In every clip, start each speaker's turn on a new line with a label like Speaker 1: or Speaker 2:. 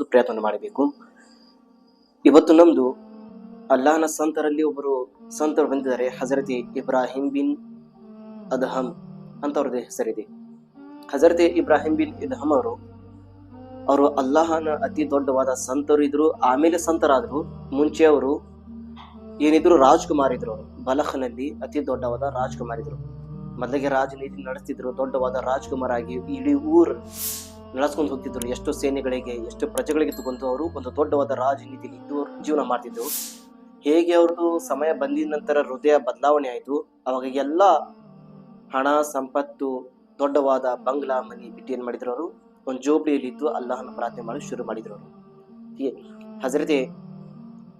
Speaker 1: ಮಾಡುವುದು ಪ್ರಯತ್ನ ಮಾಡಬೇಕು. ಇವತ್ತು ನಮ್ದು ಅಲ್ಲಾಹನ ಸಂತರಲ್ಲಿ ಒಬ್ಬರು ಸಂತರು ಬಂದಿದ್ದಾರೆ. ಹಜರತಿ ಇಬ್ರಾಹಿಂ ಬಿನ್ ಅದಹಮ್ ಅಂತ ಅವ್ರದ್ದು ಹೆಸರಿದೆ. ಹಜರತಿ ಇಬ್ರಾಹಿಂ ಬಿನ್ ಇದ್ಹಮ್ ಅವರು ಅವರು ಅಲ್ಲಾಹನ ಅತಿ ದೊಡ್ಡವಾದ ಸಂತರು ಇದ್ರು, ಆಮೇಲೆ ಸಂತರಾದ್ರು. ಮುಂಚೆ ಅವರು ಏನಿದ್ರು ರಾಜ್ಕುಮಾರ್ ಇದ್ರು ಅವರು. ಬಲಹನಲ್ಲಿ ಅತಿ ದೊಡ್ಡವಾದ ರಾಜ್ಕುಮಾರ್ ಇದ್ರು. ಮೊದಲಿಗೆ ರಾಜನೀತಿ ನಡೆಸ್ತಿದ್ರು, ದೊಡ್ಡವಾದ ರಾಜ್ಕುಮಾರ್ ಆಗಿ ಇಡೀ ಊರು ನಡೆಸ್ಕೊಂಡು ಹೋಗ್ತಿದ್ರು. ಎಷ್ಟು ಸೇನೆಗಳಿಗೆ, ಎಷ್ಟು ಪ್ರಜೆಗಳಿಗೆ ತಗೊಂಡು ಅವರು ಒಂದು ದೊಡ್ಡವಾದ ರಾಜನೀತಿಯಲ್ಲಿ ಇದ್ದು ಜೀವನ ಮಾಡ್ತಿದ್ರು. ಹೇಗೆ ಅವ್ರದ್ದು ಸಮಯ ಬಂದಿದ ನಂತರ ಹೃದಯ ಬದಲಾವಣೆ ಆಯಿತು. ಅವಾಗ ಎಲ್ಲ ಹಣ, ಸಂಪತ್ತು, ದೊಡ್ಡವಾದ ಬಂಗ್ಲಾ, ಮನಿ, ಬಿಟ್ಟು ಏನು ಮಾಡಿದ್ರು ಅವರು? ಒಂದು ಜೋಬಳಿಯಲ್ಲಿ ಇದ್ದು ಅಲ್ಲಾಹನ ಪ್ರಾರ್ಥನೆ ಮಾಡಲು ಶುರು ಮಾಡಿದ್ರು ಅವರು. ಹಜರತೆ,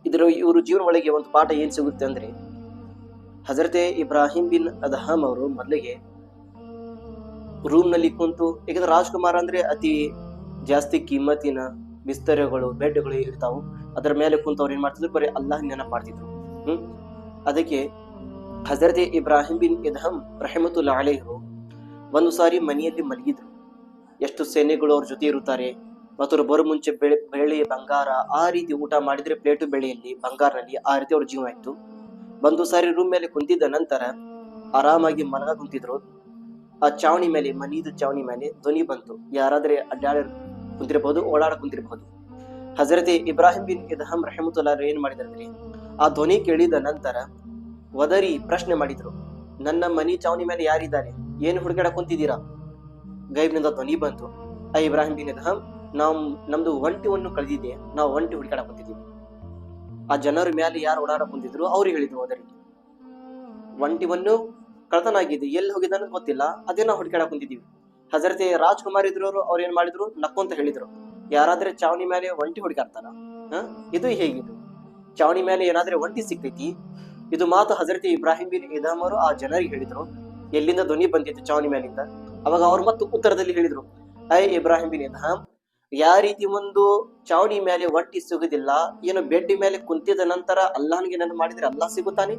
Speaker 1: ಇದರ ಇವರು ಜೀವನ ಒಳಗೆ ಒಂದು ಪಾಠ ಏನು ಸಿಗುತ್ತೆ ಅಂದ್ರೆ, ಹಜರತೆ ಇಬ್ರಾಹಿಂ ಬಿನ್ ಅದಹಮ್ ಅವರು ಮೊದಲಿಗೆ ರೂಮ್ನಲ್ಲಿ ಕುಂತು ಯಾಕಂದ್ರೆ ರಾಜ್ಕುಮಾರ್ ಅಂದ್ರೆ ಅತಿ ಜಾಸ್ತಿ ಕಿಮ್ಮತ್ತಿನ ಬಿಸ್ತರೆಗಳು, ಬೆಡ್ಗಳು ಇರ್ತಾವು. ಅದರ ಮೇಲೆ ಕುಂತು ಅವ್ರು ಏನ್ ಮಾಡ್ತಿದ್ರು? ಬರೀ ಅಲ್ಲಾಹ್ ನೆನಪು ಮಾಡ್ತಿದ್ರು ಹ್ಮ್? ಅದಕ್ಕೆ ಹಜರತೆ ಇಬ್ರಾಹಿಂ ಬಿನ್ ಇದಹಮ್ ರಹಮತುಲ್ಲಾ ಅಲೇಹರು ಒಂದು ಸಾರಿ ಮನೆಯಲ್ಲಿ ಮಲಗಿದ್ರು. ಎಷ್ಟು ಸೇನೆಗಳು ಅವ್ರ ಜೊತೆ ಇರುತ್ತಾರೆ, ಮತ್ತು ಅವ್ರು ಬರೋ ಮುಂಚೆ ಬೆಳೆ ಬೆಳೆ ಬಂಗಾರ, ಆ ರೀತಿ ಊಟ ಮಾಡಿದ್ರೆ ಪ್ಲೇಟು ಬೆಳೆಯಲ್ಲಿ ಬಂಗಾರನಲ್ಲಿ ಆ ರೀತಿ ಅವ್ರ ಜೀವ ಇತ್ತು. ಒಂದು ಸಾರಿ ರೂಮ್ ಮೇಲೆ ಕುಂತಿದ್ದ ನಂತರ ಆರಾಮಾಗಿ ಮಲಗ ಕುಂತಿದ್ರು. ಆ ಚಾವಣಿ ಮೇಲೆ, ಮನೀದು ಚಾವಣಿ ಮೇಲೆ ಧ್ವನಿ ಬಂತು. ಯಾರಾದ್ರೆ ಅಡ್ಡಾಡ ಕುಂತಿರ್ಬಹುದು ಓಡಾಡ ಕುಂತಿರ್ಬಹುದು ಹಜರತಿ ಇಬ್ರಾಹಿಂ ಬಿನ್ ಇದ್ಹಮ್ ರಹಮತುಲ್ಲಾರ ಏನ್ ಮಾಡಿದ್ರಂದ್ರೆ ಆ ಧ್ವನಿ ಕೇಳಿದ ನಂತರ ಒದರಿ ಪ್ರಶ್ನೆ ಮಾಡಿದ್ರು. ನನ್ನ ಮನಿ ಚಾವಣಿ ಮೇಲೆ ಯಾರಿದ್ದಾರೆ? ಏನು ಹುಡುಗಾಡ ಕುಂತಿದ್ದೀರಾ? ಗೈಬ್ನಿಂದ ಧ್ವನಿ ಬಂತು. ಆ ಇಬ್ರಾಹಿಂ ಬಿನ್ ಇದ್ಹಮ್ ನಾವು ನಮ್ದು ಒಂಟಿವನ್ನು ಕಳೆದಿದೆ ನಾವು ಒಂಟಿ ಹುಡುಕಾಡ ಕುಂತಿದ್ದೀವಿ ಆ ಜನರ ಮೇಲೆ ಯಾರು ಓಡಾಡ ಕುಂತಿದ್ರು ಅವ್ರಿಗೆ ಹೇಳಿದ್ರು ಒದರಿ ಒಂಟಿವನ್ನು ಕಳ್ತನಾಗಿದೆ ಎಲ್ಲಿ ಹೋಗಿದೆ ಗೊತ್ತಿಲ್ಲ, ಅದೇನ ಹುಡ್ಕಾಡಕ್ ಕುಂತಿದೀವಿ ಹಜರತೆ ರಾಜ್ಕುಮಾರ್ ಇದ್ರು ಅವ್ರು ಏನ್ ಮಾಡಿದ್ರು? ಅಂತ ಹೇಳಿದ್ರು. ಯಾರಾದ್ರೆ ಚಾವಣಿ ಮೇಲೆ ಒಂಟಿ ಹುಡುಕಾಡ್ತಾರ ಹ? ಇದು ಹೇಗಿದು ಚಾವಣಿ ಮೇಲೆ ಏನಾದ್ರೆ ಒಂಟಿ ಸಿಗ್ತೈತಿ? ಇದು ಮಾತು ಹಜರತಿ ಇಬ್ರಾಹಿಂ ಬಿನ್ ಇದಾಮರು ಆ ಜನರಿಗೆ ಹೇಳಿದ್ರು. ಎಲ್ಲಿಂದ ಧ್ವನಿ ಬಂದಿತ್ತು ಚಾವಣಿ ಮೇಲಿಂದ? ಅವಾಗ ಅವ್ರು ಮತ್ತು ಉತ್ತರದಲ್ಲಿ ಹೇಳಿದ್ರು, ಐ ಇಬ್ರಾಹಿಂ ಬಿನ್ ಇದಾಮ್ ಯಾವ ರೀತಿ ಒಂದು ಚಾವಣಿ ಮೇಲೆ ಒಂಟಿ ಸಿಗುದಿಲ್ಲ, ಏನು ಬೆಡ್ ಮೇಲೆ ಕುಂತಿದ ನಂತರ ಅಲ್ಲಾನ್ಗೆ ನನ್ನ ಮಾಡಿದ್ರೆ ಅಲ್ಲಾ ಸಿಗುತ್ತಾನೆ?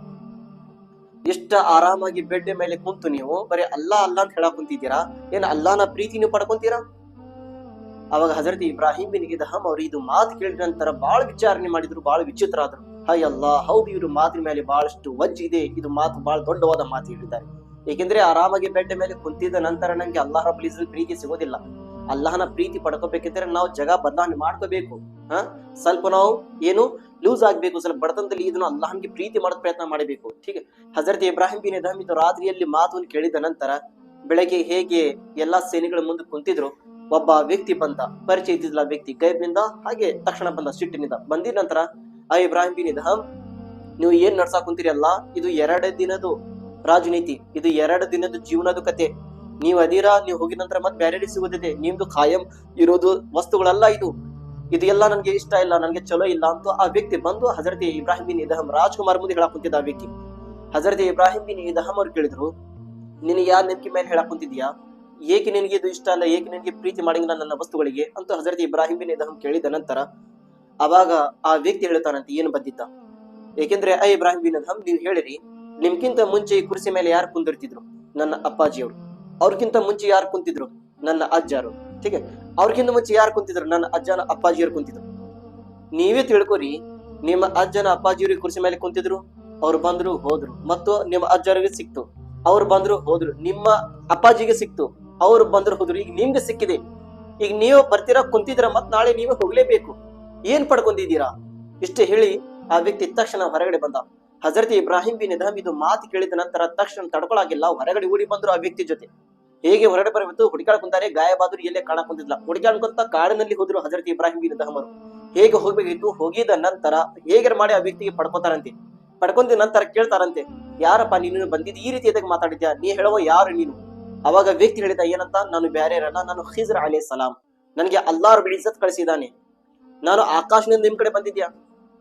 Speaker 1: ಇಷ್ಟ ಆರಾಮಾಗಿ ಬೆಡ್ ಮೇಲೆ ಕುಂತು ನೀವು, ಬರೀ ಅಲ್ಲಾ ಅಲ್ಲ ಅಂತ ಹೇಳಕ್ ಕುಂತಿದ್ದೀರಾ? ಏನ್ ಅಲ್ಲಾನ ಪ್ರೀತಿ ನೀವು ಪಡ್ಕೊಂತೀರಾ? ಅವಾಗ ಹಜರತ್ ಇಬ್ರಾಹಿಂ ಬಿನ್ ಇದ್ಹಮ್ ಅವ್ರು ಇದು ಮಾತು ಕೇಳಿದ ನಂತರ ಬಾಳ ವಿಚಾರಣೆ ಮಾಡಿದ್ರು, ಬಾಳ ವಿಚಿತ್ರ ಆದ್ರು ಹಾಯ್ ಅಲ್ಲಾ, ಹೌದು, ಇವ್ರ ಮಾತಿನ ಮೇಲೆ ಬಹಳಷ್ಟು ವಜ್ ಇದೆ. ಇದು ಮಾತು ಬಹಳ ದೊಡ್ಡವಾದ ಮಾತು ಹೇಳಿದ್ದಾರೆ. ಏಕೆಂದ್ರೆ ಆರಾಮಾಗಿ ಬೆಡ್ ಮೇಲೆ ಕುಂತಿದ ನಂತರ ನಂಗೆ ಅಲ್ಲಾಹ ಪ್ರೀತಿ ಸಿಗೋದಿಲ್ಲ. ಅಲ್ಲಾಹನ ಪ್ರೀತಿ ಪಡ್ಕೋಬೇಕಿದ್ರೆ ನಾವು ಜಗ ಬದಲಾವಣೆ ಮಾಡ್ಕೋಬೇಕು. ಹ? ಸ್ವಲ್ಪ ನಾವು ಏನು ಲೂಸ್ ಆಗ್ಬೇಕು, ಸ್ವಲ್ಪ ಬಡತನದಲ್ಲಿ ಇದನ್ನು ಅಲ್ಲಾಹನ್ಗೆ ಪ್ರೀತಿ ಮಾಡೋ ಪ್ರಯತ್ನ ಮಾಡಬೇಕು. ಹೀಗೆ ಹಜರತ್ ಇಬ್ರಾಹಿಂ ಬಿನ್ ಇದಾಮ್ ಇದು ರಾತ್ರಿಯಲ್ಲಿ ಮಾತನ್ನು ಕೇಳಿದ ನಂತರ ಬೆಳಗ್ಗೆ ಹೇಗೆ ಎಲ್ಲಾ ಸೇನೆಗಳ ಮುಂದೆ ಕುಂತಿದ್ರು, ಒಬ್ಬ ವ್ಯಕ್ತಿ ಬಂದ, ಪರಿಚಯ ಇದ್ದಿದ್ಲ ವ್ಯಕ್ತಿ ಗೈಬ್ನಿಂದ ಹಾಗೆ ತಕ್ಷಣ ಬಂದ ಸಿಟ್ಟಿನಿಂದ. ಬಂದಿದ ನಂತರ, ಆ ಇಬ್ರಾಹಿಂ ಬಿನ್ ಇದಾಮ್ ನೀವು ಏನ್ ನಡ್ಸಾಕ್ ಕುಂತೀರಿ ಅಲ್ಲ? ಇದು ಎರಡು ದಿನದು ರಾಜನೀತಿ, ಇದು ಎರಡು ದಿನದ ಜೀವನದ ಕತೆ. ನೀವು ಅದೀರಾ, ನೀವು ಹೋಗಿದ ನಂತರ ಮತ್ತೆ ಬೇರೆ ಸಿಗೋದಿದೆ? ನಿಮ್ದು ಖಾಯಂ ಇರೋದು ವಸ್ತುಗಳಲ್ಲ ಇದು. ಇದು ಎಲ್ಲ ನನ್ಗೆ ಇಷ್ಟ ಇಲ್ಲ, ನನ್ಗೆ ಚಲೋ ಇಲ್ಲ ಅಂತ ಆ ವ್ಯಕ್ತಿ ಬಂದು ಹಜರತಿ ಇಬ್ರಾಹಿಂ ಬಿನ್ ಇದಹಂ ರಾಜ್ಕುಮಾರ್ ಮುಂದೆ ಹೇಳಕ್ ಕುಂತಿದ್ದ ಆ ವ್ಯಕ್ತಿ. ಹಜರತಿ ಇಬ್ರಾಹಿಂ ಬಿನ್ ಇದಹಂ ಅವ್ರು ಕೇಳಿದ್ರು, ನಿನಗೆ ಯಾರ ನೆನಪಿ ಮೇಲೆ ಹೇಳಕ್ ಕುಂತಿದ್ಯಾ? ಏಕೆ ನಿನಗೆ ಇದು ಇಷ್ಟ ಅಲ್ಲ ಏಕೆ ನಿನಗೆ ಪ್ರೀತಿ ಮಾಡಿಂಗಿಲ್ಲ ನನ್ನ ವಸ್ತುಗಳಿಗೆ? ಅಂತ ಹಜರತಿ ಇಬ್ರಾಹಿಂ ಬಿನ್ ಇದಹಂ ಕೇಳಿದ ನಂತರ ಅವಾಗ ಆ ವ್ಯಕ್ತಿ ಹೇಳ್ತಾನಂತೆ, ಏನು ಬಂದಿದ್ದ? ಏಕೆಂದ್ರೆ ಆ ಇಬ್ರಾಹಿಂ ಬಿನ್ ಇದಹಂ, ನೀವು ಹೇಳಿರಿ ನಿಮ್ಗಿಂತ ಮುಂಚೆ ಈ ಕುರ್ಸಿ ಮೇಲೆ ಯಾರು ಕುಂದಿರ್ತಿದ್ರು? ನನ್ನ ಅಪ್ಪಾಜಿಯವರು. ಅವ್ರಿಗಿಂತ ಮುಂಚೆ ಯಾರು ಕುಂತಿದ್ರು? ನನ್ನ ಅಜ್ಜಾರು. ಠೀಕೆ ಅವ್ರಿಗಿಂತ ಮುಂಚೆ ಯಾರು ಕುಂತಿದ್ರು? ನನ್ನ ಅಜ್ಜನ ಅಪ್ಪಾಜಿಯವರು ಕುಂತಿದ್ರು. ನೀವೇ ತಿಳ್ಕೊರಿ, ನಿಮ್ಮ ಅಜ್ಜನ ಅಪ್ಪಾಜಿಯವ್ರಿಗೆ ಕುರ್ಸಿ ಮೇಲೆ ಕುಂತಿದ್ರು, ಅವ್ರು ಬಂದ್ರು, ಹೋದ್ರು. ಮತ್ತು ನಿಮ್ಮ ಅಜ್ಜರಿಗೆ ಸಿಕ್ತು. ಅವ್ರು ಬಂದ್ರು, ಹೋದ್ರು. ನಿಮ್ಮ ಅಪ್ಪಾಜಿಗೆ ಸಿಕ್ತು. ಅವ್ರು ಬಂದ್ರು, ಹೋದ್ರು. ಈಗ ನಿಮ್ಗೆ ಸಿಕ್ಕಿದೆ. ಈಗ ನೀವು ಬರ್ತೀರಾ ಕುಂತಿದ್ರ ಮತ್ ನಾಳೆ ನೀವೇ ಹೋಗ್ಲೇಬೇಕು. ಏನ್ ಪಡ್ಕೊಂಡಿದ್ದೀರಾ? ಇಷ್ಟೇ ಹೇಳಿ ಆ ವ್ಯಕ್ತಿ ತಕ್ಷಣ ಹೊರಗಡೆ ಬಂದ. ಹಜರತಿ ಇಬ್ರಾಹಿಂ ಬಿ ನಿಧಾಮ್ ಇದು ಮಾತು ಕೇಳಿದ ನಂತರ ತಕ್ಷಣ ತಡ್ಕೊಳಾಗಿಲ್ಲ, ಹೊರಗಡೆ ಓಡಿ ಬಂದ್ರು ಆ ವ್ಯಕ್ತಿ ಜೊತೆ. ಹೇಗೆ ಹೊರಡೆ ಬರಬೇಕು ಹುಡುಕಾಡ ಕುಂತಾರೆ ಗಾಯಬಾದ್ರು ಎಲ್ಲೇ ಕಾಣ ಕುಂತಿದ್ಲ. ಹುಡುಕಾಡ್ಕೊಂತ ಕಾಡಿನಲ್ಲಿ ಹೋದ್ರು ಹಜರತ್ ಇಬ್ರಾಹಿಂ ಬಿನ್ ಇದ್ಹಮ್ ಹೇಗೆ ಹೋಗ್ಬೇಕಿತ್ತು ಹೋಗಿದ ನಂತರ ಹೇಗೆ ಮಾಡಿ ಆ ವ್ಯಕ್ತಿಗೆ ಪಡ್ಕೋತಾರಂತೆ? ಪಡ್ಕೊಂಡ ನಂತರ ಕೇಳ್ತಾರಂತೆ, ಯಾರಪ್ಪ, ನೀನು ಬಂದಿದ್ದು ಈ ರೀತಿ ಎದಕ್ಕೆ ಮಾತಾಡಿದ್ಯಾ? ನೀ ಹೇಳುವ ಯಾರು ನೀನು? ಅವಾಗ ವ್ಯಕ್ತಿ ಹೇಳಿದ, ಏನಂತ? ನಾನು ಬ್ಯಾರೆ ನಾನು ಹಿಜರ್ ಅಲೇ ಸಲಾಂ. ನನಗೆ ಅಲ್ಲಾರ್ ಇಜ್ಜತ್ ಕಳಿಸಿದಾನೆ ನಾನು ಆಕಾಶದಿಂದ ನಿಮ್ ಕಡೆ ಬಂದಿದ್ಯಾ?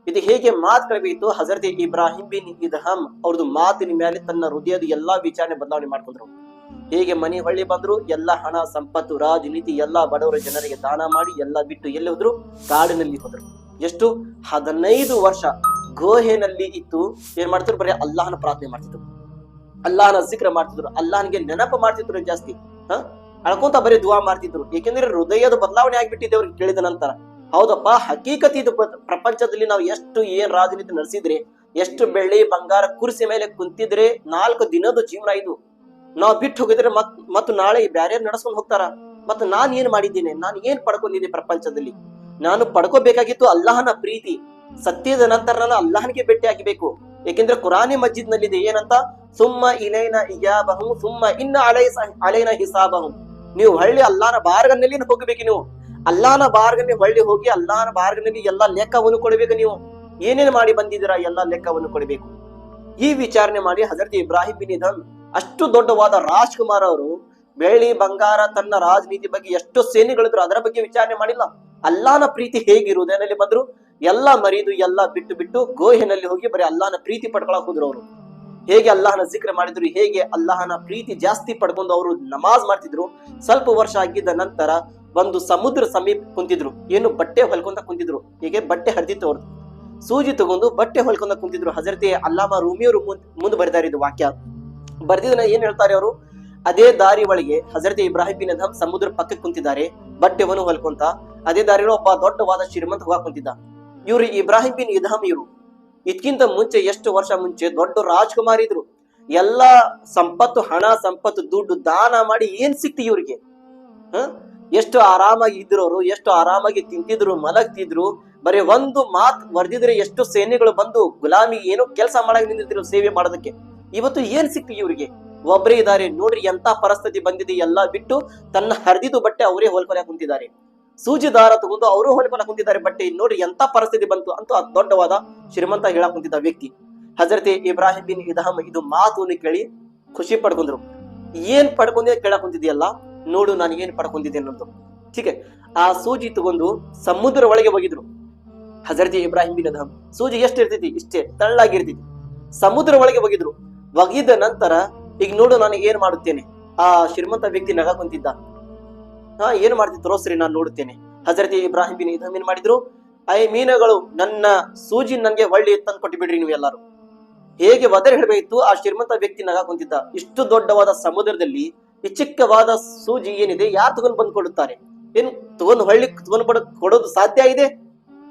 Speaker 1: ಇದು ಹೇಗೆ ಮಾತು ಕಳಬೇಕಿತ್ತು? ಹಜರತ್ ಇಬ್ರಾಹಿಂ ಬಿನ್ ಇದ್ಹಮ್ ಅವ್ರದ್ದು ಮಾತಿನ ಮೇಲೆ ತನ್ನ ಹೃದಯದ ಎಲ್ಲಾ ವಿಚಾರಣೆ ಬದಲಾವಣೆ ಮಾಡ್ಕೊಂಡ್ರು. ಹೇಗೆ ಮನಿ ಹೊಳ್ಳಿ ಬಂದ್ರು? ಎಲ್ಲ ಹಣ, ಸಂಪತ್ತು, ರಾಜನೀತಿ, ಎಲ್ಲಾ ಬಡವರ ಜನರಿಗೆ ದಾನ ಮಾಡಿ ಎಲ್ಲ ಬಿಟ್ಟು ಎಲ್ಲಿ ಹೋದ್ರು? ಕಾಡಿನಲ್ಲಿ ಹೋದ್ರು. ಎಷ್ಟು? ಹದಿನೈದು ವರ್ಷ ಗೋಹೆನಲ್ಲಿ ಇತ್ತು. ಏನ್ ಮಾಡ್ತಿದ್ರು? ಬರೀ ಅಲ್ಲಾಹನ ಪ್ರಾರ್ಥನೆ ಮಾಡ್ತಿದ್ರು. ಅಲ್ಲಾಹನ ಜಿಕ್ರ ಮಾಡ್ತಿದ್ರು. ಅಲ್ಲಾಹನಿಗೆ ನೆನಪು ಮಾಡ್ತಿದ್ರು ಜಾಸ್ತಿ. ಹ? ಅಳ್ಕೊಂತ ಬರೀ ದುವಾ ಮಾಡ್ತಿದ್ರು. ಏಕೆಂದ್ರೆ ಹೃದಯದ ಬದಲಾವಣೆ ಆಗ್ಬಿಟ್ಟಿದೆ ಅವ್ರಿಗೆ ಕೇಳಿದ ನಂತರ. ಹೌದಪ್ಪ, ಹಕೀಕತ್ ಇದು ಪ್ರಪಂಚದಲ್ಲಿ ನಾವು ಎಷ್ಟು ಏನ್ ರಾಜನೀತಿ ನಡೆಸಿದ್ರೆ, ಎಷ್ಟು ಬೆಳ್ಳಿ ಬಂಗಾರ ಕುರ್ಸಿ ಮೇಲೆ ಕುಂತಿದ್ರೆ ನಾಲ್ಕು ದಿನದ ಜೀವನ ಇದು. ನಾವು ಬಿಟ್ಟು ಹೋಗಿದ್ರೆ ಮತ್, ಮತ್ತು ನಾಳೆ ಬ್ಯಾರೆ ನಡ್ಸ್ಕೊಂಡು ಹೋಗ್ತಾರ. ಮತ್ತು ನಾನು ಏನ್ ಮಾಡಿದ್ದೀನಿ? ನಾನು ಏನ್ ಪಡ್ಕೊಂಡಿದ್ದೆ ಪ್ರಪಂಚದಲ್ಲಿ? ನಾನು ಪಡ್ಕೋಬೇಕಾಗಿತ್ತು ಅಲ್ಲಾಹನ ಪ್ರೀತಿ. ಸತ್ಯದ ನಂತರ ನಾನು ಅಲ್ಲಾಹನಿಗೆ ಭೇಟಿ ಆಗಬೇಕು. ಏಕೆಂದ್ರೆ ಕುರಾನಿ ಮಸ್ಜಿದ್ ನಲ್ಲಿದೆ ಏನಂತ? ಸುಮ್ಮ ಇಲೈನ ಇಯಾಬಹು ಸುಮ್ಮ ಇನ್ನ ಅಲೈ ಅಲೈನ ಹಿಸಾಬಹು. ನೀವು ಹಳ್ಳಿ ಅಲ್ಲಾನ ಬಾರ್ಗನಲ್ಲಿ ಹೋಗಬೇಕು ನೀವು? ಅಲ್ಲಾನ ಬಾರ್ಗನೆ ಹೊಳ್ಳಿ ಹೋಗಿ ಅಲ್ಲಾನ ಬಾರ್ಗನಲ್ಲಿ ಎಲ್ಲಾ ಲೆಕ್ಕವನ್ನು ಕೊಡಬೇಕು ನೀವು. ಏನೇನು ಮಾಡಿ ಬಂದಿದ್ದೀರಾ? ಎಲ್ಲಾ ಲೆಕ್ಕವನ್ನು ಕೊಡಬೇಕು. ಈ ವಿಚಾರಣೆ ಮಾಡಿ ಹಜರತ್ ಇಬ್ರಾಹಿಂ ಬಿನ್ ಅಷ್ಟು ದೊಡ್ಡವಾದ ರಾಜ್ಕುಮಾರ್ ಅವರು ಬೆಳ್ಳಿ ಬಂಗಾರ ತನ್ನ ರಾಜನೀತಿ ಬಗ್ಗೆ ಎಷ್ಟು ಸೇನೆಗಳಿದ್ರು ಅದರ ಬಗ್ಗೆ ವಿಚಾರಣೆ ಮಾಡಿಲ್ಲ. ಅಲ್ಲಾನ ಪ್ರೀತಿ ಹೇಗಿರುವುದೇನಲ್ಲಿ ಬಂದ್ರು, ಎಲ್ಲ ಮರಿದು, ಎಲ್ಲ ಬಿಟ್ಟು ಬಿಟ್ಟು ಗೋಹೆನಲ್ಲಿ ಹೋಗಿ ಬರೀ ಅಲ್ಲಾನ ಪ್ರೀತಿ ಪಡ್ಕೊಳಕ್ ಹೋದ್ರು ಅವರು. ಹೇಗೆ ಅಲ್ಲಾಹನ ಜಿಕ್ರ ಮಾಡಿದ್ರು, ಹೇಗೆ ಅಲ್ಲಾಹನ ಪ್ರೀತಿ ಜಾಸ್ತಿ ಪಡ್ಕೊಂಡು ಅವರು ನಮಾಜ್ ಮಾಡ್ತಿದ್ರು, ಸ್ವಲ್ಪ ವರ್ಷ ಆಗಿದ್ದ ನಂತರ ಒಂದು ಸಮುದ್ರ ಸಮೀಪ ಕುಂತಿದ್ರು. ಏನು, ಬಟ್ಟೆ ಹೊಲ್ಕೊಂತ ಕುಂತಿದ್ರು. ಹೀಗೆ ಬಟ್ಟೆ ಹರಿದಿತ್ತು ಅವ್ರದ್ದು ಸೂಜಿ ತಗೊಂಡು ಬಟ್ಟೆ ಹೊಲ್ಕೊಂತ ಕುಂತಿದ್ರು. ಹಜರತೆ ಅಲ್ಲಾಮ ರೂಮಿಯವರು ಮುಂದ್ ಮುಂದ್ ಇದು ವಾಕ್ಯ. ಬರ್ದಿದ್ದನ್ನ ಏನ್ ಹೇಳ್ತಾರೆ ಅವರು? ಅದೇ ದಾರಿ ಒಳಗೆ ಹಜರತ್ ಇಬ್ರಾಹಿಂ ಬಿನ್ ಸಮುದ್ರ ಪಕ್ಕಕ್ಕೆ ಕುಂತಿದ್ದಾರೆ ಬಟ್ಟೆವನು ಹೊಲ್ಕೊಂತ, ಅದೇ ದಾರಿಯಲ್ಲಿ ಒಬ್ಬ ದೊಡ್ಡವಾದ ಶ್ರೀಮಂತ ಹೋಗ ಕುಂತಿದ್ದ. ಇವ್ರು ಇಬ್ರಾಹಿಂ ಬಿನ್ ಇದ್ಹಮ್ ಇವರು. ಇದಕ್ಕಿಂತ ಮುಂಚೆ ಎಷ್ಟು ವರ್ಷ ಮುಂಚೆ ದೊಡ್ಡ ರಾಜ್ಕುಮಾರ್ ಇದ್ರು. ಎಲ್ಲಾ ಸಂಪತ್ತು, ಹಣ, ಸಂಪತ್ತು, ದುಡ್ಡು ದಾನ ಮಾಡಿ ಏನ್ ಸಿಕ್ತಿ ಇವ್ರಿಗೆ? ಹ? ಎಷ್ಟು ಆರಾಮಾಗಿ ಇದ್ರು ಅವರು, ಎಷ್ಟು ಆರಾಮಾಗಿ ತಿಂತಿದ್ರು, ಮಲಗ್ತಿದ್ರು. ಬರೀ ಒಂದು ಮಾತ್ ವರ್ದಿದ್ರೆ ಎಷ್ಟು ಸೇನೆಗಳು ಬಂದು ಗುಲಾಮಿ ಏನೋ ಕೆಲಸ ಮಾಡಕ್ ನಿಂತಿದ್ರು ಸೇವೆ ಮಾಡೋದಕ್ಕೆ. ಇವತ್ತು ಏನ್ ಸಿಕ್ತಿ ಇವ್ರಿಗೆ? ಒಬ್ಬರೇ ಇದ್ದಾರೆ ನೋಡ್ರಿ ಎಂತ ಪರಿಸ್ಥಿತಿ ಬಂದಿದೆ, ಎಲ್ಲ ಬಿಟ್ಟು ತನ್ನ ಹರಿದಿದ್ದು ಬಟ್ಟೆ ಅವರೇ ಹೊಲ್ಕೊಲೆ ಕುಂತಿದ್ದಾರೆ. ಸೂಜಿ ದಾರ ತಗೊಂಡು ಅವರು ಹೊಲ್ಕೊಲೆ ಕುಂತಿದ್ದಾರೆ, ಬಟ್ಟೆ ನೋಡ್ರಿ ಎಂತ ಪರಿಸ್ಥಿತಿ ಬಂತು ಅಂತ ದೊಡ್ಡವಾದ ಶ್ರೀಮಂತ ಹೇಳಕ್ ಕುಂತಿದ್ದ ವ್ಯಕ್ತಿ. ಹಜರತೆ ಇಬ್ರಾಹಿಂ ಬಿನ್ ಇದಹಮ್ ಇದು ಮಾತನ್ನು ಕೇಳಿ ಖುಷಿ ಪಡ್ಕೊಂಡ್ರು. ಏನ್ ಪಡ್ಕೊಂಡೆ ಕೇಳಕ್ ಕುಂತಿದ್ಯಲ್ಲ, ನೋಡು ನಾನು ಏನ್ ಪಡ್ಕೊಂಡಿದ್ದೆ ಅನ್ನೋದು. ಆ ಸೂಜಿ ತಗೊಂಡು ಸಮುದ್ರ ಒಳಗೆ ಹೋಗಿದ್ರು. ಹಜರತಿ ಇಬ್ರಾಹಿಂ ಬಿನ್ ಇದಹಮ್. ಸೂಜಿ ಎಷ್ಟು ಇರ್ತೈತಿ? ಇಷ್ಟೇ, ತಳ್ಳಾಗಿರ್ತೈತಿ. ಸಮುದ್ರ ಒಳಗೆ ಹೋಗಿದ್ರು. ಒಗಿದ ನಂತರ ಈಗ ನೋಡು ನಾನು ಏನ್ ಮಾಡುತ್ತೇನೆ? ಆ ಶ್ರೀಮಂತ ವ್ಯಕ್ತಿ ನಗ ಕುಂತಿದ್ದ ಹಾ, ಏನ್ ಮಾಡ್ತಿದ್ರು ಸರಿ ನಾನು ನೋಡುತ್ತೇನೆ. ಹಜರತಿ ಇಬ್ರಾಹಿಂ ಬಿನ್ ಏನ್ ಮಾಡಿದ್ರು? ಐ ಮೀನುಗಳು ನನ್ನ ಸೂಜಿ ನನ್ಗೆ ಒಳ್ಳೆ ತಂದು ಕೊಟ್ಟು ಬಿಡ್ರಿ ನೀವು ಎಲ್ಲಾರು. ಹೇಗೆ ಒದರಿ ಹಿಡಬೇಕಿತ್ತು? ಆ ಶ್ರೀಮಂತ ವ್ಯಕ್ತಿ ನಗ ಕುಂತಿದ್ದ ಇಷ್ಟು ದೊಡ್ಡವಾದ ಸಮುದ್ರದಲ್ಲಿ ಈ ಚಿಕ್ಕವಾದ ಸೂಜಿ ಏನಿದೆ, ಯಾರು ತಗೊಂಡ್ ಬಂದು ಕೊಡುತ್ತಾರೆ? ಏನ್ ತಗೊಂಡ್ ಹೊಳ್ಳಿ ತಗೊಂಡ್ ಬಡ ಕೊಡೋದು ಸಾಧ್ಯ ಇದೆ?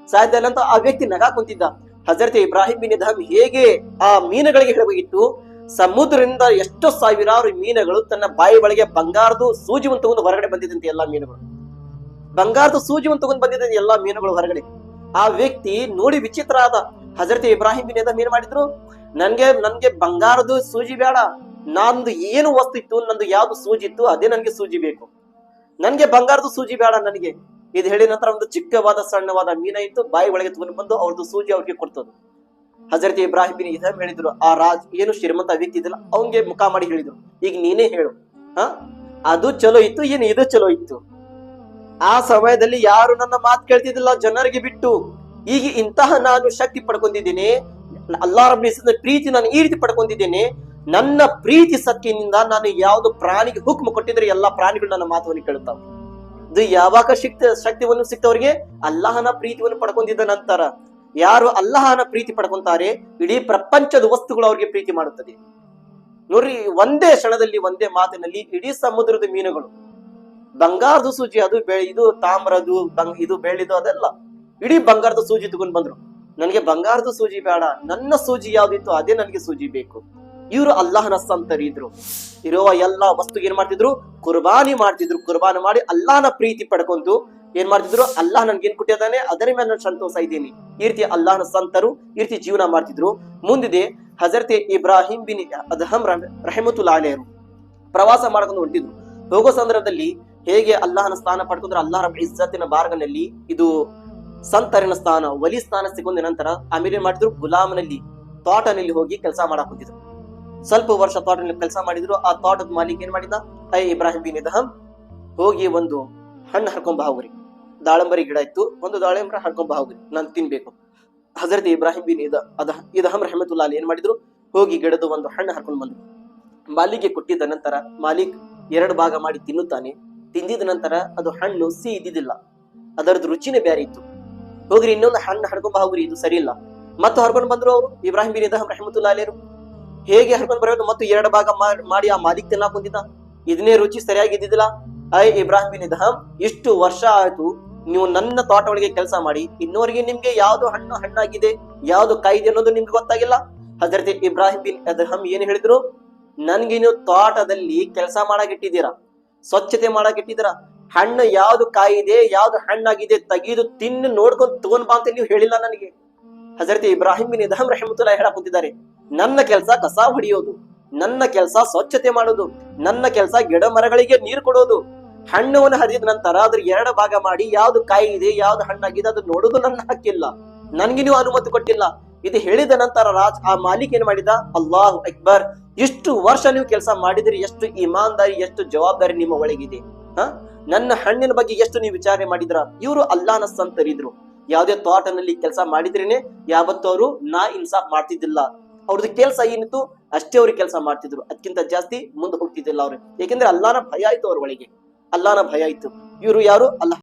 Speaker 1: ಸಾಧ್ಯ ಇಲ್ಲ ಅಂತ ಆ ವ್ಯಕ್ತಿ ನಗ ಕುಂತಿದ್ದ ಹಜರತಿ ಇಬ್ರಾಹಿಂ ಬಿನ್ ಹೇಗೆ ಆ ಮೀನುಗಳಿಗೆ ಹೇಳಬೇಕಿತ್ತು ಸಮುದ್ರದಿಂದ ಎಷ್ಟೋ ಸಾವಿರಾರು ಮೀನುಗಳು ತನ್ನ ಬಾಯಿ ಒಳಗೆ ಬಂಗಾರದ ಸೂಜಿವನ್ನು ತಗೊಂಡು ಹೊರಗಡೆ ಬಂದಿದ್ದಂತೆ ಎಲ್ಲಾ ಮೀನುಗಳು. ಬಂಗಾರದ ಸೂಜಿವನ್ನು ತಗೊಂಡು ಬಂದಿದ್ದಂತೆ ಎಲ್ಲಾ ಮೀನುಗಳು ಹೊರಗಡೆ. ಆ ವ್ಯಕ್ತಿ ನೋಡಿ ವಿಚಿತ್ರ ಆದ ಹಜರತ್ ಇಬ್ರಾಹಿಂ ಬಿನ್ ಏನ್ ಮಾಡಿದ್ರು. ನನ್ಗೆ ನನ್ಗೆ ಬಂಗಾರದ ಸೂಜಿ ಬೇಡ. ನಂದು ಏನು ವಸ್ತು ಇತ್ತು, ನಂದು ಯಾವ್ದು ಸೂಜಿ ಇತ್ತು, ಅದೇ ನನ್ಗೆ ಸೂಜಿ ಬೇಕು. ನನ್ಗೆ ಬಂಗಾರದ ಸೂಜಿ ಬೇಡ ನನಗೆ. ಇದು ಹೇಳಿದ ನಂತರ ಒಂದು ಚಿಕ್ಕವಾದ ಸಣ್ಣವಾದ ಮೀನ ಇತ್ತು, ಬಾಯಿ ಒಳಗೆ ತಗೊಂಡು ಬಂದು ಅವ್ರದ್ದು ಸೂಜಿ ಅವ್ರಿಗೆ ಕೊಡ್ತದ್ದು. ಹಜರತ್ ಇಬ್ರಾಹಿಂ ಬಿನ್ ಇದಮ್ ಹೇಳಿದ್ರು, ಆ ರಾಜ್ ಏನು ಶ್ರೀಮಂತ ವ್ಯಕ್ತಿ ಇದಲ್ಲ ಅವನ್ಗೆ ಮುಖ ಮಾಡಿ ಹೇಳಿದ್ರು. ಈಗ ನೀನೇ ಹೇಳು, ಹ? ಅದು ಚಲೋ ಇತ್ತು, ಏನು ಇದು ಚಲೋ ಇತ್ತು? ಆ ಸಮಯದಲ್ಲಿ ಯಾರು ನನ್ನ ಮಾತು ಕೇಳ್ತಿದ್ದಿಲ್ಲ? ಜನರಿಗೆ ಬಿಟ್ಟು. ಈಗ ಇಂತಹ ನಾನು ಶಕ್ತಿ ಪಡ್ಕೊಂಡಿದ್ದೀನಿ ಅಲ್ಲಾ ಪ್ರೀತಿ ನಾನು ಈ ರೀತಿ ಪಡ್ಕೊಂಡಿದ್ದೇನೆ, ನನ್ನ ಪ್ರೀತಿ ಸತ್ಯನಿಂದ ನಾನು ಯಾವ್ದು ಪ್ರಾಣಿಗೆ ಹುಕ್ಮ ಕೊಟ್ಟಿದ್ರೆ ಎಲ್ಲಾ ಪ್ರಾಣಿಗಳು ನನ್ನ ಮಾತುವನ್ನು ಕೇಳುತ್ತಾವೆ. ಇದು ಯಾವಾಗ ಶಕ್ತಿ, ಶಕ್ತಿವನ್ನು ಸಿಕ್ತವರಿಗೆ? ಅಲ್ಲಾಹನ ಪ್ರೀತಿಯನ್ನು ಪಡ್ಕೊಂಡಿದ್ದ ನಂತರ. ಯಾರು ಅಲ್ಲಾಹನ ಪ್ರೀತಿ ಪಡ್ಕೊಂತಾರೆ, ಇಡೀ ಪ್ರಪಂಚದ ವಸ್ತುಗಳು ಅವ್ರಿಗೆ ಪ್ರೀತಿ ಮಾಡುತ್ತದೆ. ನೋಡ್ರಿ, ಒಂದೇ ಕ್ಷಣದಲ್ಲಿ ಒಂದೇ ಮಾತಿನಲ್ಲಿ ಇಡೀ ಸಮುದ್ರದ ಮೀನುಗಳು. ಬಂಗಾರದ ಸೂಜಿ ಅದು ಇದು ತಾಮ್ರದು ಬಂಗ್, ಇದು ಬೆಳ್ಳಿದು ಅದೆಲ್ಲ. ಇಡೀ ಬಂಗಾರದ ಸೂಜಿ ತಗೊಂಡ್ ಬಂದ್ರು. ನನಗೆ ಬಂಗಾರದ ಸೂಜಿ ಬೇಡ, ನನ್ನ ಸೂಜಿ ಯಾವ್ದಿತ್ತು ಅದೇ ನನಗೆ ಸೂಜಿ ಬೇಕು. ಇವರು ಅಲ್ಲಾಹನ ಸಂತರಿದ್ರು ಇರುವ ಎಲ್ಲಾ ವಸ್ತು ಏನ್ ಮಾಡ್ತಿದ್ರು? ಕುರ್ಬಾನಿ ಮಾಡ್ತಿದ್ರು. ಕುರ್ಬಾನಿ ಮಾಡಿ ಅಲ್ಲಾಹನ ಪ್ರೀತಿ ಪಡ್ಕೊಂಡು ಏನ್ ಮಾಡ್ತಿದ್ರು? ಅಲ್ಲಾಹ್ ನನ್ಗೆ ಏನ್ ಕೊಟ್ಟಿದ್ದಾನೆ? ಅದರ ಮೇಲೆ ನಾನು ಸಂತೋಷ ಇದ್ದೀನಿ. ಈ ರೀತಿ ಅಲ್ಲಾಹನ ಸಂತರು ಈ ರೀತಿ ಜೀವನ ಮಾಡ್ತಿದ್ರು. ಮುಂದಿದೆ ಹಜರತೆ ಇಬ್ರಾಹಿಂ ಬಿನ್ ಅದ್ಹಮ್ ರಹಮತುಲ್ಲಾ ಅಲೆಯರು ಪ್ರವಾಸ ಮಾಡ್ಕೊಂಡು ಹೊಂಟಿದ್ರು. ಹೋಗೋ ಸಂದರ್ಭದಲ್ಲಿ ಹೇಗೆ ಅಲ್ಲಾಹನ ಸ್ಥಾನ ಪಡ್ಕೊಂಡ್ರೆ? ಅಲ್ಲಾಹ್ ರಬ್ ಇಜ್ಜತ್ತಿನ ಬಾರ್ಗನಲ್ಲಿ ಇದು ಸಂತರಿನ ಸ್ಥಾನ ವಲಿ ಸ್ಥಾನ ಸಿಗೊಂಡ ನಂತರ ಆಮೇಲೆ ಏನ್ ಮಾಡಿದ್ರು ಗುಲಾಮನಲ್ಲಿ, ತೋಟನಲ್ಲಿ ಹೋಗಿ ಕೆಲಸ ಮಾಡಕ್ ಹೋಗಿದ್ರು. ಸ್ವಲ್ಪ ವರ್ಷ ತೋಟನಲ್ಲಿ ಕೆಲಸ ಮಾಡಿದ್ರು. ಆ ತೋಟದ ಮಾಲೀಕ ಏನ್ ಮಾಡಿದ? ಐ ಇಬ್ರಾಹಿಂ ಬಿನ್ ಇದಹಂ ಹೋಗಿ ಒಂದು ಹಣ್ಣು ಹರ್ಕೊಂಡ್ ಅವ್ರಿ ದಾಳಂಬರಿ ಗಿಡ ಇತ್ತು. ಒಂದು ದಾಳಿಂಬ್ರ ಹರ್ಕೊಂಡ್ ಬಾ ಹೋಗ್ರಿ ನಾನು ತಿನ್ಬೇಕು. ಹಜರತ್ ಇಬ್ರಾಹಿಂ ಬಿನ್ ಇದ ಅದ ಇದಹಮ್ ರಹಮತುಲ್ಲಾ ಅಲಿ ಏನ್ ಮಾಡಿದ್ರು? ಹೋಗಿ ಗಿಡದ ಒಂದು ಹಣ್ಣು ಹರ್ಕೊಂಡ್ ಬಂದ್ರು. ಮಾಲಿಗೆ ಕೊಟ್ಟಿದ್ದ ನಂತರ ಮಾಲೀಕ್ ಎರಡು ಭಾಗ ಮಾಡಿ ತಿನ್ನುತ್ತಾನೆ. ತಿಂದಿದ ನಂತರ ಅದು ಹಣ್ಣು ಸಿಹಿ ಇದ್ದಿದ್ದಿಲ್ಲ ಅದರದ್ದು ರುಚಿನೇ ಬೇರೆ ಇತ್ತು. ಹೋಗ್ರಿ, ಇನ್ನೊಂದು ಹಣ್ಣು ಹಡ್ಕೊಂಡ್ ಬಾ ಹೋಗ್ರಿ, ಇದು ಸರಿ ಇಲ್ಲ. ಮತ್ತೆ ಹರ್ಕೊಂಡ್ ಬಂದ್ರು ಅವರು, ಇಬ್ರಾಹಿಂ ಬಿನ್ ಇದಹಮ್ ರಹಮತುಲ್ಲಾ ಅಲಿಯರು. ಹೇಗೆ ಹರ್ಕೊಂಡು ಬರೋದು? ಮತ್ತು ಎರಡು ಭಾಗ ಮಾಡ್- ಆ ಮಾಲಿಕ್ ತಿನ್ನಾಕ್ ಬಂದಿದ್ದ ಇದನ್ನೇ ರುಚಿ ಸರಿಯಾಗಿ ಇದ್ದಿದ್ದಿಲ್ಲ ಐ ಇಬ್ರಾಹಿಂ ಬಿನ್ ಇದಹಮ್ ಇಷ್ಟು ವರ್ಷ ಆಯ್ತು ನೀವು ನನ್ನ ತೋಟ ಒಳಗೆ ಕೆಲಸ ಮಾಡಿ, ಇನ್ನೋರಿಗೆ ನಿಮ್ಗೆ ಯಾವ್ದು ಹಣ್ಣು ಹಣ್ಣಾಗಿದೆ, ಯಾವ್ದು ಕಾಯಿದೆ ಅನ್ನೋದು ನಿಮ್ಗೆ ಗೊತ್ತಾಗಿಲ್ಲ? ಹಜರತ್ ಇಬ್ರಾಹಿಂ ಬಿನ್ ಅದ್ರಹಂ ಏನ್ ಹೇಳಿದ್ರು? ನನ್ಗೆ ನೀವು ತೋಟದಲ್ಲಿ ಕೆಲಸ ಮಾಡಾಕಿಟ್ಟಿದ್ದೀರಾ? ಸ್ವಚ್ಛತೆ ಮಾಡಾಕಿಟ್ಟಿದ್ದೀರಾ? ಹಣ್ಣು ಯಾವ್ದು ಕಾಯಿದೆ, ಯಾವ್ದು ಹಣ್ಣಾಗಿದೆ ತೆಗೆದು ತಿನ್ನು ನೋಡ್ಕೊಂಡು ತಗೊಂಡ್ ಬಾ ಅಂತ ನೀವು ಹೇಳಿಲ್ಲ ನನಗೆ. ಹಜರತ್ ಇಬ್ರಾಹಿಂ ಬಿನ್ ಅದ್ಹಮ್ ರಹಮತುಲ್ಲಾ ಹೇಳ ಕೂತಿದ್ದಾರೆ, ನನ್ನ ಕೆಲಸ ಕಸ ಹೊಡೆಯೋದು, ನನ್ನ ಕೆಲಸ ಸ್ವಚ್ಛತೆ ಮಾಡೋದು, ನನ್ನ ಕೆಲಸ ಗಿಡ ಮರಗಳಿಗೆ ನೀರು ಕೊಡೋದು ಹಣ್ಣುವನ್ನು ಹರಿದ ನಂತರ ಅದ್ರ ಎರಡು ಭಾಗ ಮಾಡಿ ಯಾವ್ದು ಕಾಯಿ ಇದೆ, ಯಾವ್ದು ಹಣ್ಣಾಗಿದೆ ಅದು ನೋಡೋದು ನನ್ನ ಹಕ್ಕಿಲ್ಲ. ನನ್ಗೆ ನೀವು ಅನುಮತಿ ಕೊಟ್ಟಿಲ್ಲ. ಇದು ಹೇಳಿದ ನಂತರ ರಾಜ್ ಆ ಮಾಲೀಕ್ ಏನ್ ಮಾಡಿದ? ಅಲ್ಲಾಹ್ ಅಕ್ಬರ್ ಎಷ್ಟು ವರ್ಷ ನೀವು ಕೆಲಸ ಮಾಡಿದಿರಿ, ಎಷ್ಟು ಇಮಾನ್ದಾರಿ, ಎಷ್ಟು ಜವಾಬ್ದಾರಿ ನಿಮ್ಮ ಒಳಗಿದೆ. ಹ? ನನ್ನ ಹಣ್ಣಿನ ಬಗ್ಗೆ ಎಷ್ಟು ನೀವು ವಿಚಾರಣೆ ಮಾಡಿದ್ರ? ಇವರು ಅಲ್ಲಾನ ಸಂತರಿದ್ರು ಯಾವುದೇ ತೋಟನಲ್ಲಿ ಕೆಲಸ ಮಾಡಿದ್ರೇನೆ ಯಾವತ್ತೂ ಅವರು ನಾ ಇನ್ಸಾಫ್ ಮಾಡ್ತಿದ್ದಿಲ್ಲ. ಅವ್ರದ್ದು ಕೆಲಸ ಏನಿತ್ತು ಅಷ್ಟೇ ಅವ್ರಿಗೆ ಕೆಲಸ ಮಾಡ್ತಿದ್ರು. ಅದಕ್ಕಿಂತ ಜಾಸ್ತಿ ಮುಂದೆ ಹೋಗ್ತಿದ್ದಿಲ್ಲ ಅವ್ರು. ಯಾಕೆಂದ್ರೆ ಅಲ್ಲಾನ ಭಯ ಆಯ್ತು ಅವ್ರ ಒಳಗೆ. ಅಲ್ಲಾನ ಭಯ ಇತ್ತು. ಇವರು ಯಾರು? ಅಲ್ಲ